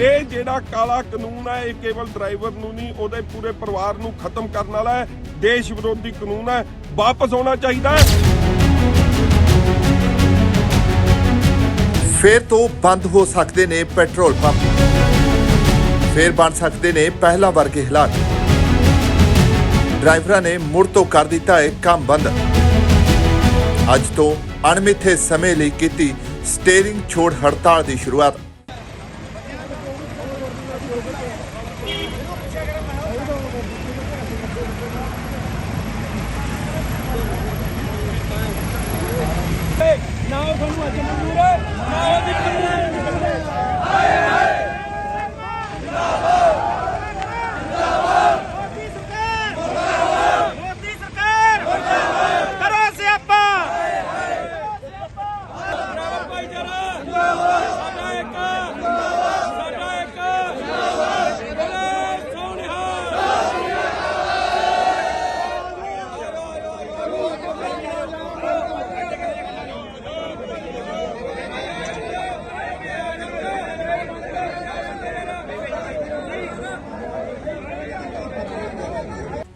ਇਹ ਜਿਹੜਾ ਕਾਲਾ ਕਾਨੂੰਨ ਹੈ, ਇਹ ਕੇਵਲ ਡਰਾਈਵਰ ਨੂੰ ਨਹੀਂ, ਉਹਦੇ ਪੂਰੇ ਪਰਿਵਾਰ ਨੂੰ ਖਤਮ ਕਰਨ ਵਾਲਾ ਹੈ। ਦੇਸ਼ ਵਿਰੋਧੀ ਕਾਨੂੰਨ ਹੈ, ਵਾਪਸ ਆਉਣਾ ਚਾਹੀਦਾ ਹੈ। ਫੇਰ ਤੋਂ ਬੰਦ ਹੋ ਸਕਦੇ ਨੇ ਪੈਟਰੋਲ ਪੰਪ। ਫੇਰ ਬਣ ਸਕਦੇ ਨੇ ਪਹਿਲਾਂ ਵਰਗੇ ਹਾਲਾਤ। ਡਰਾਈਵਰਾਂ ਨੇ ਮੁੜ ਤੋਂ ਕਰ ਦਿੱਤਾ ਹੈ ਕੰਮ ਬੰਦ। ਅੱਜ ਤੋਂ ਅਣਮਿੱਥੇ ਸਮੇਂ ਲਈ ਕੀਤੀ ਸਟੀਅਰਿੰਗ ਛੋੜ ਹੜਤਾਲ ਦੀ ਸ਼ੁਰੂਆਤ। ਨਾ ਤੁਹਾਨੂੰ ਅੱਜ ਮਨਜ਼ੂਰ ਹੈ ਨਾ ਉਹਦੀ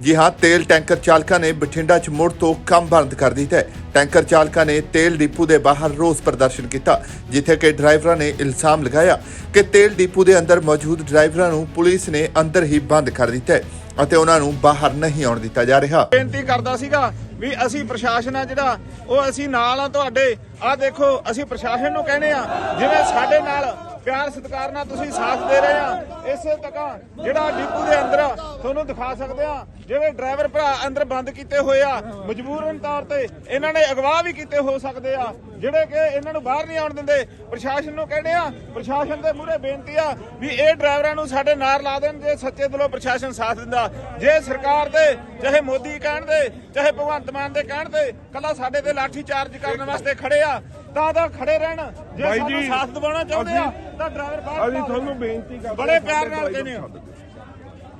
ਜੀ ਹਾਂ, ਤੇਲ ਟੈਂਕਰ ਚਾਲਕਾਂ ਨੇ ਬਠਿੰਡਾ 'ਚ ਮੁੜ ਤੋਂ ਕੰਮ ਬੰਦ ਕਰ ਦਿੱਤਾ ਹੈ। ਟੈਂਕਰ ਚਾਲਕਾਂ ਨੇ ਤੇਲ ਡਿਪੂ ਦੇ ਬਾਹਰ ਰੋਸ ਪ੍ਰਦਰਸ਼ਨ ਕੀਤਾ, ਜਿੱਥੇ ਕਿ ਡਰਾਈਵਰਾਂ ਨੇ ਇਲਜ਼ਾਮ ਲਗਾਇਆ ਕਿ ਤੇਲ ਡਿਪੂ ਦੇ ਅੰਦਰ ਮੌਜੂਦ ਡਰਾਈਵਰਾਂ ਨੂੰ ਪੁਲਿਸ ਨੇ ਅੰਦਰ ਹੀ ਬੰਦ ਕਰ ਦਿੱਤਾ ਹੈ ਅਤੇ ਉਹਨਾਂ ਨੂੰ ਬਾਹਰ ਨਹੀਂ ਆਉਣ ਦਿੱਤਾ ਜਾ ਰਿਹਾ। ਬੇਨਤੀ ਕਰਦਾ ਸੀਗਾ ਵੀ ਅਸੀਂ ਪ੍ਰਸ਼ਾਸਨ ਆ ਜਿਹੜਾ, ਉਹ ਅਸੀਂ ਨਾਲ ਆ ਤੁਹਾਡੇ। ਆ ਦੇਖੋ, ਅਸੀਂ ਪ੍ਰਸ਼ਾਸਨ ਨੂੰ ਕਹਿੰਦੇ ਆ, ਜਿਵੇਂ ਸਾਡੇ ਨਾਲ ਪਿਆਰ ਸਤਿਕਾਰ ਨਾਲ ਤੁਸੀਂ ਸਾਥ ਦੇ ਰਹੇ ਆ ਇਸੇ ਤੱਕਾਂ ਜਿਹੜਾ ਡਿਪੂ ਦੇ ਅੰਦਰ ਤੁਹਾਨੂੰ ਦਿਖਾ ਸਕਦੇ ਆ ਜਿਹੜੇ ਡਰਾਈਵਰ ਭਰਾ ਅੰਦਰ ਬੰਦ ਕੀਤੇ ਹੋਏ ਆ ਮਜਬੂਰਨ ਤੌਰ ਤੇ ਇਹਨਾਂ ਨੇ ਅਗਵਾ ਵੀ ਕੀਤੇ ਹੋ ਸਕਦੇ ਆ ਜਿਹੜੇ ਕਿ ਇਹਨਾਂ ਨੂੰ ਬਾਹਰ ਨਹੀਂ ਆਉਣ ਦਿੰਦੇ। ਪ੍ਰਸ਼ਾਸਨ ਨੂੰ ਕਹਿੰਦੇ ਆ ਪ੍ਰਸ਼ਾਸਨ ਦੇ ਮੂਹਰੇ ਬੇਨਤੀ ਆ ਵੀ ਇਹ ਡਰਾਈਵਰਾਂ ਨੂੰ ਸਾਡੇ ਨਾਲ ਲਾ ਦੇਣ ਜੇ ਸੱਚੇ ਦਿਲੋਂ ਪ੍ਰਸ਼ਾਸਨ ਸਾਥ ਦਿੰਦਾ। ਜੇ ਸਰਕਾਰ ਦੇ ਚਾਹੇ ਮੋਦੀ ਕਹਿਣ ਦੇ ਚਾਹੇ ਭਗਵੰਤ ਮਾਨ ਦੇ ਕਹਿਣ ਦੇ ਕੱਲਾ ਸਾਡੇ ਤੇ ਲਾਠੀ ਚਾਰਜ ਕਰਨ ਵਾਸਤੇ ਖੜੇ ਆ ਤਾਂ ਤਾਂ ਖੜੇ ਰਹਿਣ। ਜੇ ਸਾਨੂੰ ਸਾਥ ਦਿਵਾਉਣਾ ਚਾਹੁੰਦੇ ਆ ਤਾਂ ਡਰਾਈਵਰ ਬਾਹਰ ਅਸੀਂ। ਤੁਹਾਨੂੰ ਬੇਨਤੀ ਕਰਦੇ ਬੜੇ ਪਿਆਰ ਨਾਲ ਕਹਿੰਦੇ ਆ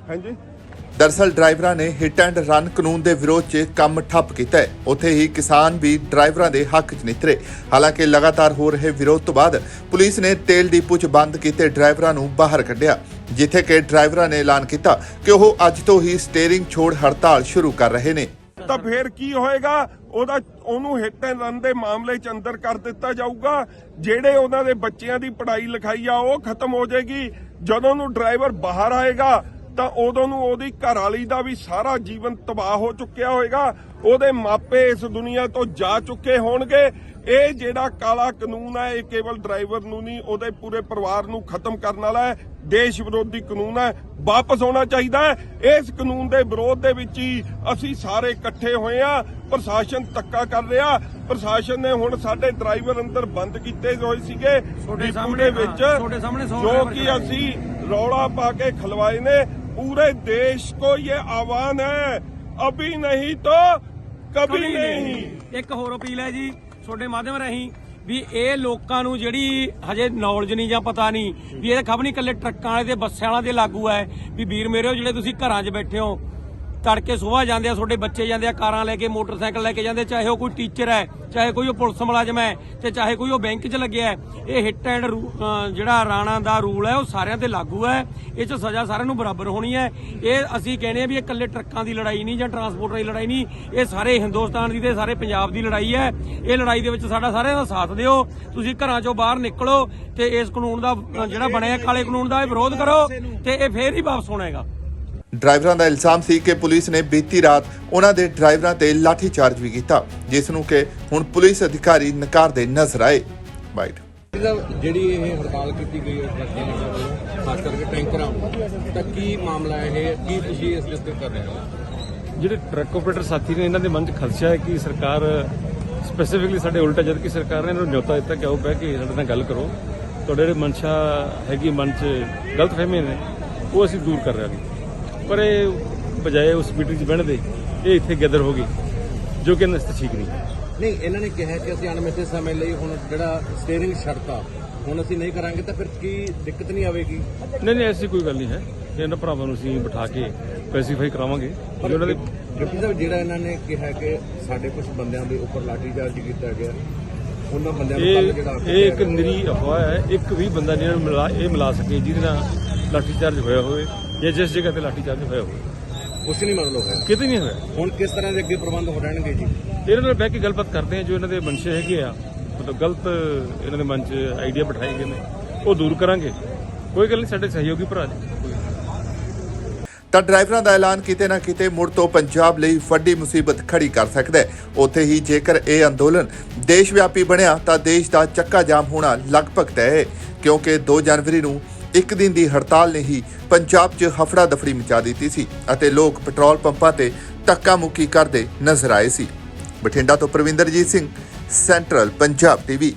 ਹਾਂਜੀ। ਦਰਸਲ ਡਰਾਈਵਰਾਂ ਨੇ ਹਿੱਟ ਐਂਡ ਰਨ ਕਾਨੂੰਨ ਦੇ ਵਿਰੋਧ 'ਚ ਕੰਮ ਠੱਪ ਕੀਤਾ ਹੈ। ਉੱਥੇ ਹੀ ਕਿਸਾਨ ਵੀ ਡਰਾਈਵਰਾਂ ਦੇ ਹੱਕ 'ਚ ਨਿਤਰੇ। ਹਾਲਾਂਕਿ ਲਗਾਤਾਰ ਹੋ ਰਹੇ ਵਿਰੋਧ ਤੋਂ ਬਾਅਦ ਪੁਲਿਸ ਨੇ ਤੇਲ ਡਿਪੂ 'ਚ ਬੰਦ ਕੀਤੇ ਡਰਾਈਵਰਾਂ ਨੂੰ ਬਾਹਰ ਕੱਢਿਆ। ਜਿੱਥੇ ਕਿ ਡਰਾਈਵਰਾਂ ਨੇ ਐਲਾਨ ਕੀਤਾ ਕਿ ਉਹ ਅੱਜ ਤੋਂ ਹੀ ਸਟੀਅਰਿੰਗ ਛੋੜ ਹੜਤਾਲ ਸ਼ੁਰੂ ਕਰ ਰਹੇ ਨੇ। ਤਾਂ ਫੇਰ ਕੀ ਹੋਏਗਾ? ਉਹਦਾ ਉਹਨੂੰ ਹਿੱਟ ਐਂਡ ਰਨ ਦੇ ਮਾਮਲੇ 'ਚ ਅੰਦਰ ਕਰ ਦਿੱਤਾ ਜਾਊਗਾ। ਜਿਹੜੇ ਉਹਨਾਂ ਦੇ ਬੱਚਿਆਂ ਦੀ ਪੜ੍ਹਾਈ ਲਿਖਾਈ ਆ ਉਹ ਖਤਮ ਹੋ ਜਾਏਗੀ। ਜਦੋਂ ਨੂੰ ਡਰਾਈਵਰ ਬਾਹਰ ਆਏਗਾ ਤਾਂ ਉਦੋਂ ਨੂੰ ਉਹਦੀ ਘਰ ਵਾਲੀ ਦਾ ਵੀ ਸਾਰਾ ਜੀਵਨ ਤਬਾਹ ਹੋ ਚੁੱਕਿਆ ਹੋਏਗਾ। ਉਹਦੇ ਮਾਪੇ ਇਸ ਦੁਨੀਆ ਤੋਂ ਜਾ ਚੁੱਕੇ ਹੋਣਗੇ। ਇਹ ਜਿਹੜਾ ਕਾਲਾ ਕਾਨੂੰਨ ਹੈ ਇਹ ਕੇਵਲ ਡਰਾਈਵਰ ਨੂੰ ਨਹੀਂ ਉਹਦੇ ਪੂਰੇ ਪਰਿਵਾਰ ਨੂੰ ਖਤਮ ਕਰਨ ਵਾਲਾ ਹੈ। ਦੇਸ਼ ਵਿਰੋਧੀ ਕਾਨੂੰਨ ਹੈ ਵਾਪਸ ਆਉਣਾ ਚਾਹੀਦਾ ਹੈ। ਇਸ ਕਾਨੂੰਨ ਦੇ ਵਿਰੋਧ ਦੇ ਵਿੱਚ ਹੀ ਅਸੀਂ ਸਾਰੇ ਇਕੱਠੇ ਹੋਏ ਆ ਪ੍ਰਸ਼ਾਸਨ ਧੱਕਾ ਕਰ ਰਿਹਾ। ਪ੍ਰਸ਼ਾਸਨ ਨੇ ਹੁਣ ਸਾਡੇ ਡਰਾਈਵਰ ਅੰਦਰ ਬੰਦ ਕੀਤੇ ਹੋਏ ਸੀਗੇ। ਡਿਪੂ ਦੇ ਵਿੱਚ ਤੁਹਾਡੇ ਜੋ ਕਿ ਅਸੀਂ ਰੌਲਾ ਪਾ ਕੇ ਖਲਵਾਏ ਨੇ। ਪੂਰੇ ਦੇਸ਼ को ये आह्वान है अभी नहीं तो कभी नहीं ਇੱਕ ਹੋਰ ਅਪੀਲ ਹੈ ਜੀ ਤੁਹਾਡੇ ਮਾਧਿਅਮ ਰਾਹੀਂ ਵੀ ਇਹ ਲੋਕਾਂ ਨੂੰ ਜਿਹੜੀ ਹਜੇ ਨੌਲੇਜ ਨਹੀਂ ਜਾਂ ਪਤਾ ਨਹੀਂ ਵੀ ਇਹ ਖਬਰ ਨਹੀਂ ਇਕੱਲੇ ਟਰੱਕਾਂ ਵਾਲੇ ਤੇ ਬੱਸਾਂ ਵਾਲਿਆਂ ਦੇ ਲਾਗੂ ਹੈ ਵੀ ਵੀਰ ਮੇਰਿਓ ਜਿਹੜੇ ਤੁਸੀਂ ਘਰਾਂ 'ਚ ਬੈਠੇ ਹੋ ਤੜਕੇ ਸੁਬਾਹ ਜਾਂਦੇ ਆ, ਤੁਹਾਡੇ ਬੱਚੇ ਜਾਂਦੇ ਆ, ਕਾਰਾਂ ਲੈ ਕੇ, ਮੋਟਰਸਾਈਕਲ ਲੈ ਕੇ ਜਾਂਦੇ ਚਾਹੇ ਉਹ ਕੋਈ ਟੀਚਰ ਹੈ, ਚਾਹੇ ਕੋਈ ਉਹ ਪੁਲਿਸ ਮੁਲਾਜ਼ਮ ਹੈ, ਤੇ ਚਾਹੇ ਕੋਈ ਉਹ ਬੈਂਕ 'ਚ ਲੱਗਿਆ ਹੈ ਇਹ ਹਿੱਟ ਐਂਡ ਜਿਹੜਾ ਰਾਣਾ ਦਾ ਰੂਲ ਹੈ, ਉਹ ਸਾਰਿਆਂ ਤੇ ਲਾਗੂ ਹੈ। ਇਹ 'ਚ ਸਜ਼ਾ ਸਾਰਿਆਂ ਨੂੰ ਬਰਾਬਰ ਹੋਣੀ ਹੈ। ਇਹ ਅਸੀਂ ਕਹਿੰਦੇ ਆ ਵੀ ਇਹ ਇਕੱਲੇ ਟਰੱਕਾਂ ਦੀ ਲੜਾਈ ਨਹੀਂ ਜਾਂ ਟਰਾਂਸਪੋਰਟਰਾਂ ਦੀ ਲੜਾਈ ਨਹੀਂ, ਇਹ ਸਾਰੇ ਹਿੰਦੁਸਤਾਨ ਦੀ ਤੇ ਸਾਰੇ ਪੰਜਾਬ ਦੀ ਲੜਾਈ ਹੈ। ਇਹ ਲੜਾਈ ਦੇ ਵਿੱਚ ਸਾਡਾ ਸਾਰਿਆਂ ਦਾ ਸਾਥ ਦਿਓ। ਤੁਸੀਂ ਘਰਾਂ 'ਚੋਂ ਬਾਹਰ ਨਿਕਲੋ ਤੇ ਇਸ ਕਾਨੂੰਨ ਦਾ ਜਿਹੜਾ ਬਣਿਆ ਕਾਲੇ ਕਾਨੂੰਨ ਦਾ ਇਹ ਵਿਰੋਧ ਕਰੋ ਤੇ ਇਹ ਫੇਰ ਹੀ ਵਾਪਸ ਹੋਣਾ ਹੈਗਾ। ਡਰਾਈਵਰਾਂ ਦਾ ਇਲਜ਼ਾਮ ਸੀ ਕਿ ਪੁਲਿਸ ਨੇ ਬੀਤੀ ਰਾਤ ਉਹਨਾਂ ਦੇ ਡਰਾਈਵਰਾਂ ਤੇ ਲਾਠੀ ਚਾਰਜ ਵੀ ਕੀਤਾ ਜਿਸ ਨੂੰ ਕਿ ਹੁਣ ਪੁਲਿਸ ਅਧਿਕਾਰੀ ਨਕਾਰਦੇ ਨਜ਼ਰ ਆਏ। ਬਾਈਟ ਜਿਹੜੀ ਇਹ ਹੜਤਾਲ ਕੀਤੀ ਗਈ ਹੈ ਟਰੱਕਾਂ ਦੇ ਵੱਲੋਂ ਖਾਸ ਕਰਕੇ ਟੈਂਕਰਾਂ ਤਾਂ ਕੀ ਮਾਮਲਾ ਹੈ? ਇਹ ਕੀ ਤੁਸੀਂ ਇਸ ਦੇ ਉੱਤੇ ਕਰ ਰਹੇ ਹੋ? ਜਿਹੜੇ ਟਰੱਕ ਆਪਰੇਟਰ ਸਾਥੀ ਨੇ ਇਹਨਾਂ ਦੇ ਮਨ 'ਚ ਖਦਸ਼ਾ ਹੈ ਕਿ ਸਰਕਾਰ ਸਪੈਸੀਫਿਕਲੀ ਸਾਡੇ ਉਲਟਾ ਜਦ ਕਿ ਸਰਕਾਰ ਨੇ ਇਹਨਾਂ ਨੂੰ ਨਿਯੋਤਾ ਦਿੱਤਾ ਕਿ ਆਓ ਬਹਿ ਕੇ ਸਾਡੇ ਨਾਲ ਗੱਲ ਕਰੋ। ਤੁਹਾਡੇ ਜਿਹੜੇ ਮਨਸ਼ਾ ਹੈਗੀ ਮਨ 'ਚ ਗਲਤ ਫਹਿਮੀ ਨੇ ਉਹ ਅਸੀਂ ਦੂਰ ਕਰ ਰਹੇ ਹਾਂ। ਪਰ ਇਹ ਬਜਾਏ ਉਸ ਮੀਟਿੰਗ 'ਚ ਬਹਿਣ ਦੇ ਇਹ ਇੱਥੇ ਗੈਦਰ ਹੋ ਗਈ ਜੋ ਕਿ ਨਸਤ ਠੀਕ ਨਹੀਂ। ਨਹੀਂ ਇਹਨਾਂ ਨੇ ਕਿਹਾ ਕਿ ਅਸੀਂ ਅਣਮਿੱਥੇ ਸਮੇਂ ਲਈ ਹੁਣ ਜਿਹੜਾ ਸਟੀਅਰਿੰਗ ਛੱਡਤਾ ਹੁਣ ਅਸੀਂ ਨਹੀਂ ਕਰਾਂਗੇ ਤਾਂ ਫਿਰ ਕੀ ਦਿੱਕਤ ਨਹੀਂ ਆਵੇਗੀ? ਨਹੀਂ ਨਹੀਂ ਐਸੀ ਕੋਈ ਗੱਲ ਨਹੀਂ ਹੈ। ਇਹਨਾਂ ਭਰਾਵਾਂ ਨੂੰ ਅਸੀਂ ਬਿਠਾ ਕੇ ਸਪੈਸੀਫਾਈ ਕਰਾਵਾਂਗੇ। ਉਹਨਾਂ ਦੇ ਡਿਪਟੀ ਸਾਹਿਬ ਜਿਹੜਾ ਇਹਨਾਂ ਨੇ ਕਿਹਾ ਕਿ ਸਾਡੇ ਕੁਝ ਬੰਦਿਆਂ ਦੇ ਉੱਪਰ ਲਾਠੀਚਾਰਜ ਕੀਤਾ ਗਿਆ ਉਹਨਾਂ ਬੰਦਿਆਂ ਨੂੰ ਕੱਲ ਜਿਹੜਾ ਇਹ ਇੱਕ ਨਿਰੀ ਅਫਵਾਹ ਹੈ। ਇੱਕ ਵੀ ਬੰਦਾ ਨਹੀਂ ਇਹਨਾਂ ਨੂੰ ਮਿਲਾ ਇਹ ਮਿਲਾ ਸਕੇ ਜਿਹਦੇ ਨਾਲ ਲਾਠੀਚਾਰਜ ਹੋਇਆ ਹੋਵੇ। ਜਾਂ ਜਿਸ ਜਗ੍ਹਾ ਤੇ ਲਾਠੀਚਾਰਜ ਹੋਇਆ ਹੋਵੇ ਕੁਛ ਨਹੀਂ ਮਤਲਬ ਹੋਇਆ। ਕਿਤੇ ਨਹੀਂ ਹੋਇਆ। ਹੁਣ ਕਿਸ ਤਰ੍ਹਾਂ ਦੇ ਅੱਗੇ ਪ੍ਰਬੰਧ ਹੋ ਰਹਿਣਗੇ ਜੀ? ਇਹਨਾਂ ਨਾਲ ਬਹਿ ਕੇ ਗੱਲਬਾਤ ਕਰਦੇ ਆ ਜੋ ਇਹਨਾਂ ਦੇ ਮਨਸ਼ੇ ਹੈਗੇ ਆ। ਮਤਲਬ ਗਲਤ ਇਹਨਾਂ ਦੇ ਮਨ 'ਚ ਆਈਡੀਆ ਬਿਠਾਏ ਗਏ ਨੇ। ਉਹ ਦੂਰ ਕਰਾਂਗੇ। ਕੋਈ ਗੱਲ ਨਹੀਂ ਸਾਡੇ ਸਹਿਯੋਗੀ ਭਰਾ ਜੀ। ਤਾਂ ਡਰਾਈਵਰਾਂ ਦਾ ਐਲਾਨ ਕਿਤੇ ਨਾ ਕਿਤੇ ਮੁੜ ਤੋਂ ਪੰਜਾਬ ਲਈ ਵੱਡੀ ਮੁਸੀਬਤ ਖੜੀ ਕਰ ਸਕਦਾ ਹੈ। ਉੱਥੇ ਹੀ ਜੇਕਰ ਇਹ ਅੰਦੋਲਨ ਦੇਸ਼ ਵਿਆਪੀ ਬਣਿਆ ਤਾਂ ਦੇਸ਼ ਦਾ ਚੱਕਾ ਜਾਮ ਹੋਣਾ ਲਗਭਗ ਤੈਅ ਹੈ ਕਿਉਂਕਿ 2 ਜਨਵਰੀ ਨੂੰ ਇੱਕ ਦਿਨ ਦੀ ਹੜਤਾਲ ਨੇ ਹੀ ਪੰਜਾਬ 'ਚ ਹਫੜਾ ਦਫੜੀ ਮਚਾ ਦਿੱਤੀ ਸੀ ਅਤੇ ਲੋਕ ਪੈਟਰੋਲ ਪੰਪਾਂ ਤੇ ਧੱਕਾ ਮੁੱਕੀ ਕਰਦੇ ਨਜ਼ਰ ਆਏ ਸੀ। ਬਠਿੰਡਾ ਤੋਂ ਪ੍ਰਵਿੰਦਰਜੀਤ ਸਿੰਘ, ਸੈਂਟਰਲ ਪੰਜਾਬ ਟੀਵੀ।